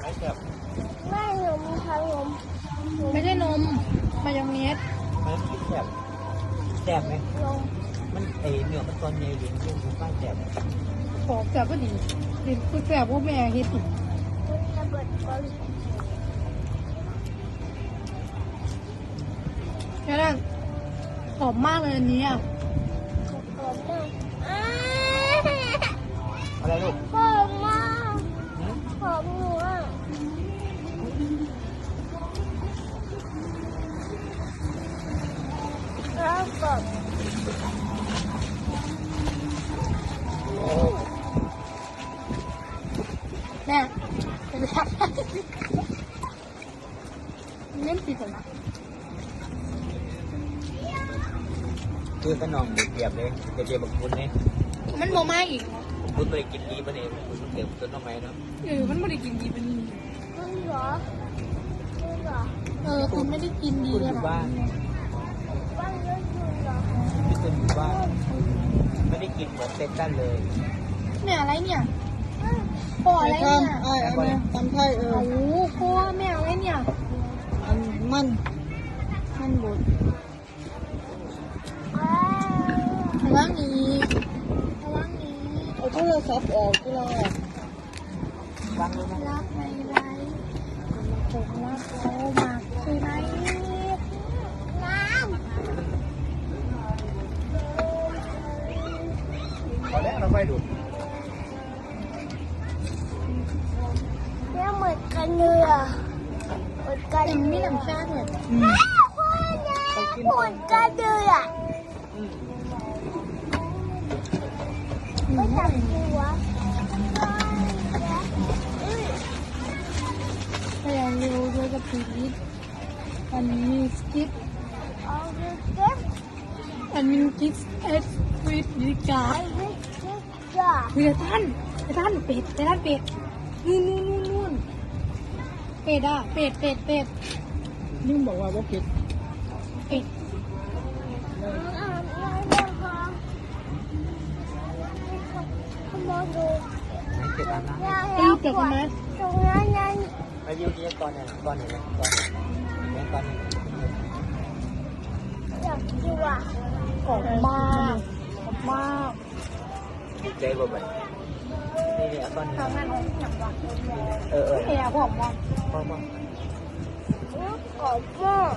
ไอ้แบบไม่หนูมีขนมไม่ใช่นมมายองเนสมันแบบแซ่บไหมนมมันไอเนื้อมันตอนใหญ่อยู่มันอยู่บ้านแซ่บขอแบบก็ดีดินพูดแบบว่าแม่เฮ็ดอีกมันจะเบิดบอลแค่นั้นหอมมากเลยอันนี้อะ ของผมนะอ้า อะไรลูก ผมมาก หืม ผมหนูอะแล้วก็ แม่ เป็นไรเล่นติดเหรอนะคือขนมเปียบเลยเปียบบักคุณเนี่ยมันโมมาอีกเหรอคุณไปกินดีปะเนี่ยคุณเปียบต้นทำไมเนาะเออมันไม่ได้กินดีเป็นนี่มันเหรอมันเหรอเออคุณไม่ได้กินดีคุณเลอยยู่เหรอบ้านบ้านเยอะอยู่เหรอที่คุณอยู่บ้านไม่ได้กินเหมือนเต็นตันเลยเนี่ยอะไรเนี่ย พ่ออะไรเนี่ยไอ้อันนี้ตำไทยเออโอ้โหพ่อแม่อะไรเนี่ยอันมัน มันบดว้าวระวังนี้ระวังนี้เอาโทรศัพท์ออกก็แล้ววางเลยนะรักในไรผมรักเขามากใช่ไหมน้พอแล้วเราไปดูำเนี่ยเหมือนกันเลยอะเหมือน กันแต่มันไม่หนังชาติเลยอืมอ้าวคนเนี่ยเหมือนกันเลยอะไม่จับตัวพยายามเร็วด้วยกับพีทอันนี้สกิปเอาไปเก็บอันนี้กิฟเอสวิดดิกาไปเก็บจ้ะเฮ้ยท่านท่านเป็ดท่านเป็ดนู่นนู่นนู่นนู่น เป็ดอะ เป็ด เป็ด เป็ดนิ่มบอกว่าว่าผิดเป็ดอ่านได้เลยค่ะขโมยดูไม่เจ็บอันนะยาตีแล้วเป็ดปวไหมดตรงนั้นนั้นมายิ้มยิ้มก่อนเนี่ยก่อนเนี่ยก่อนเนี่ยก่อนเนี่ยอยากดูอะออกมากออกมากดีใจบ่บ่ นี่เนี่ยก่อนนี่ยทำงานของหนังวังเออเออเฮียผมว่าพอพอกรอบมาก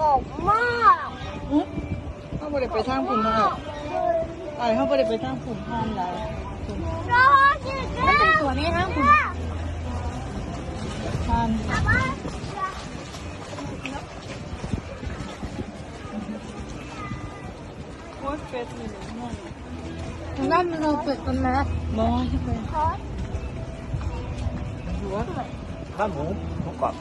กรอบมากเขาไม่ได้ไปทางฝุ่นนะไอ้เขาไม่ได้ไปทางฝุ่นทานหลายฝุ่นรอจิตมันเป็นตัวนี้นะคุณทานอาบ้าโคตรเป็ดเลยนั่นทางด้านมันเราเป็ดกันนะมองใช่ไหมขอหัวข้าวหมูหมูกรอบ